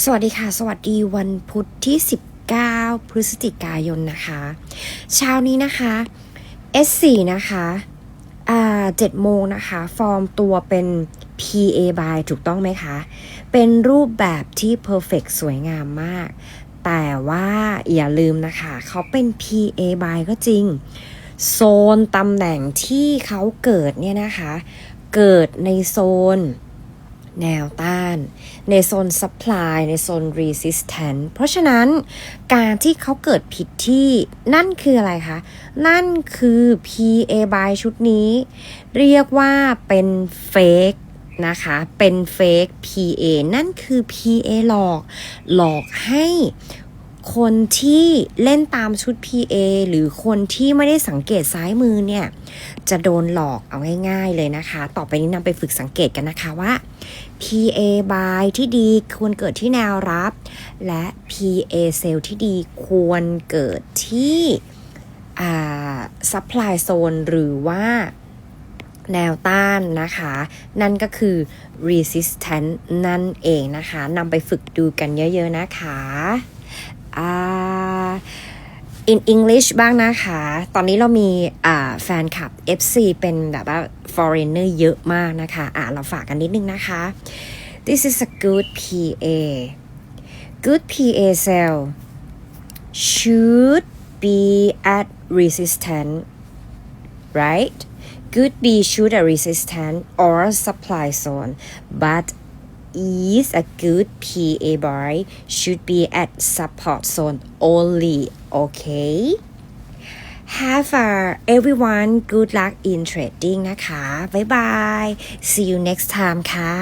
สวัสดีค่ะ สวัสดีวันพุธที่ 19 พฤศจิกายนนะคะ เช้านี้นะคะ S4 นะคะอ่า7โมงนะคะ ฟอร์มตัวเป็น PA by ถูกต้องไหมคะ เป็นรูปแบบที่ perfect สวยงามมาก แต่ว่าอย่าลืมนะคะ เขาเป็น PA by ก็จริง โซนตำแหน่งที่เขาเกิดเนี่ยนะคะ เกิดในโซน แนวต้าน ในโซน supply ในโซน resistance เพราะฉะนั้นการที่เขาเกิดผิดที่นั่นคืออะไรคะ นั่นคือ PA buy ชุดนี้ เรียกว่าเป็น fake นะคะ เป็น fake PA นั่นคือ PA หลอก หลอกให้ คนที่เล่นตามชุด PA หรือคนที่ไม่ได้สังเกตซ้ายมือเนี่ย จะโดนหลอกเอาง่าย ๆ เลยนะคะ ต่อไปนี้นำไปฝึกสังเกตกันนะคะว่า PA buy ที่ดีควรเกิดที่แนวรับ และ PA sell ที่ดีควรเกิดที่อ่า supply zone หรือว่าแนวต้านนะคะ นั่นก็คือ resistance นั่นเองนะคะนำไปฝึกดูกันเยอะ ๆ นะคะ in English บ้างนะคะ ตอนนี้เรามีแฟนคลับ FC เป็นแบบว่า foreigner เยอะมากนะคะอ่าเราฝากกันนิดนึงนะคะ this is a good PA good PA cell should be at resistance right good be should at resistance or supply zone but is a good PA buy should be at support zone only okay have a everyone good luck in trading นะคะ บ๊ายบาย see you next time ค่ะ